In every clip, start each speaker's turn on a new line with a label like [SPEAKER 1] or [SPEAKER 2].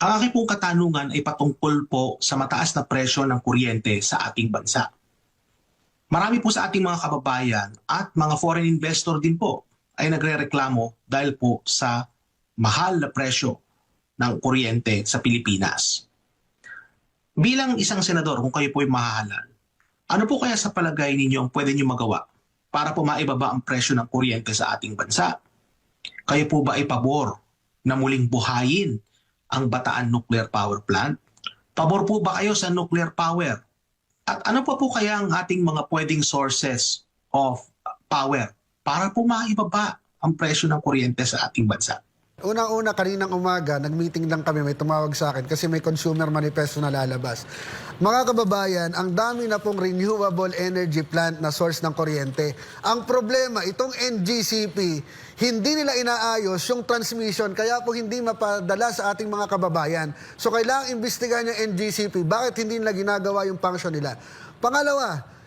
[SPEAKER 1] Ang aking pong katanungan ay patungkol po sa mataas na presyo ng kuryente sa ating bansa. Marami po sa ating mga kababayan at mga foreign investor din po ay nagre-reklamo dahil po sa mahal na presyo ng kuryente sa Pilipinas. Bilang isang senador, kung kayo po ay mahahalal, ano po kaya sa palagay ninyo ang pwede nyo magawa para po maibaba ang presyo ng kuryente sa ating bansa? Kayo po ba ay pabor na muling buhayin ang Bataan Nuclear Power Plant? Pabor po ba kayo sa nuclear power? At ano pa po kaya ang ating mga pwedeng sources of power para po maibaba ang presyo ng kuryente sa ating bansa?
[SPEAKER 2] Unang-una, kaninang umaga, nag-meeting lang kami, may tumawag sa akin kasi may consumer manifesto na lalabas. Mga kababayan, ang dami na pong renewable energy plant na source ng kuryente. Ang problema, itong NGCP, hindi nila inaayos yung transmission, kaya po hindi mapadala sa ating mga kababayan. So kailangang imbestigahan yung NGCP, bakit hindi nila ginagawa yung function nila. Pangalawa,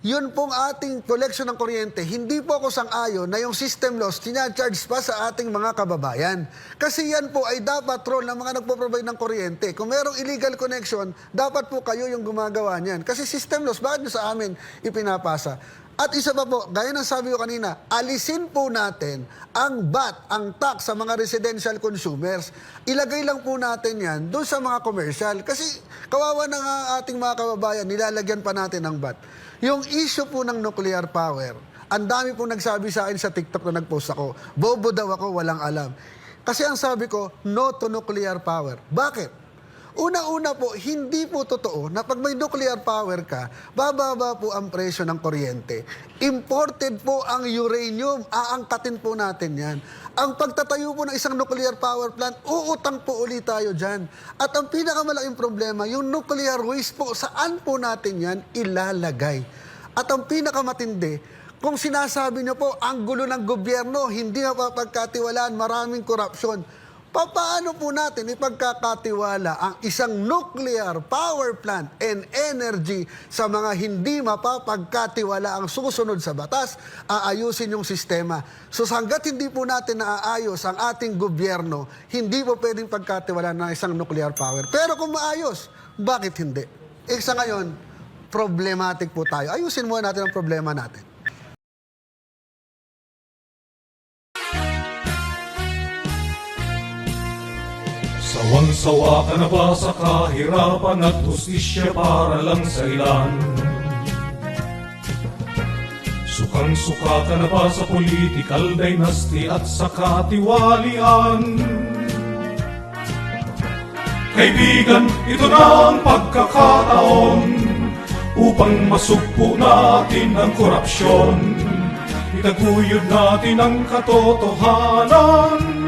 [SPEAKER 2] yun pong ating collection ng kuryente, hindi po ako sang-ayon na yung system loss charge pa sa ating mga kababayan. Kasi yan po ay dapat role ng mga nagpo-provide ng kuryente. Kung merong illegal connection, dapat po kayo yung gumagawa niyan. Kasi system loss, bakit nyo sa amin ipinapasa? At isa pa po, gaya ng sabi ko kanina, alisin po natin ang VAT, ang tax sa mga residential consumers. Ilagay lang po natin yan doon sa mga commercial. Kasi kawawa nga ating mga kababayan, nilalagyan pa natin ng VAT. Yung issue po ng nuclear power, ang dami po nagsabi sa akin sa TikTok na nag-post ako, bobo daw ako, walang alam. Kasi ang sabi ko, no to nuclear power. Bakit? Una-una po, hindi po totoo na pag may nuclear power ka, bababa po ang presyo ng kuryente. Imported po ang uranium, aangkatin po natin yan. Ang pagtatayo po ng isang nuclear power plant, uutang po ulit tayo dyan. At ang pinakamalaking problema, yung nuclear waste po, saan po natin yan ilalagay? At ang pinakamatindi, kung sinasabi niyo po, ang gulo ng gobyerno, hindi mapapagkatiwalaan, maraming korupsyon. Paano po natin ipagkakatiwala ang isang nuclear power plant and energy sa mga hindi mapapagkatiwala ang susunod sa batas, aayusin yung sistema. So hanggat hindi po natin naaayos ang ating gobyerno, hindi po pwedeng pagkatiwala ng isang nuclear power. Pero kung maayos, bakit hindi? Eh sa ngayon, problematic po tayo. Ayusin muna natin ang problema natin.
[SPEAKER 3] Sawang-sawa ka na ba sa kahirapan at hustisya para lang sa ilan? Sukang-suka ka na ba sa political dynasty at sa katiwalian? Kaibigan, ito na ang pagkakataon upang masugpo natin ang korupsyon. Itaguyod natin ang katotohanan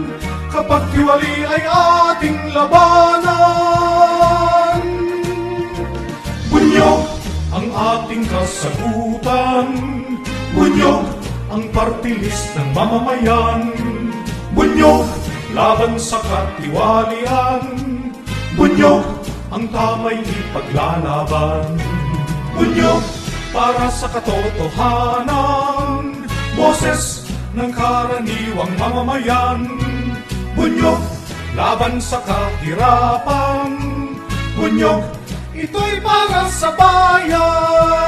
[SPEAKER 3] kapag tiwali ay ating labanan. Bunyog ang ating kasagutan, bunyog ang party list ng mamamayan, bunyog laban sa katiwalian, bunyog ang tamay ipaglalaban, bunyog para sa katotohanan, boses ng karaniwang mamamayan, laban sa kahirapan. Bunyog, ito'y para sa bayan.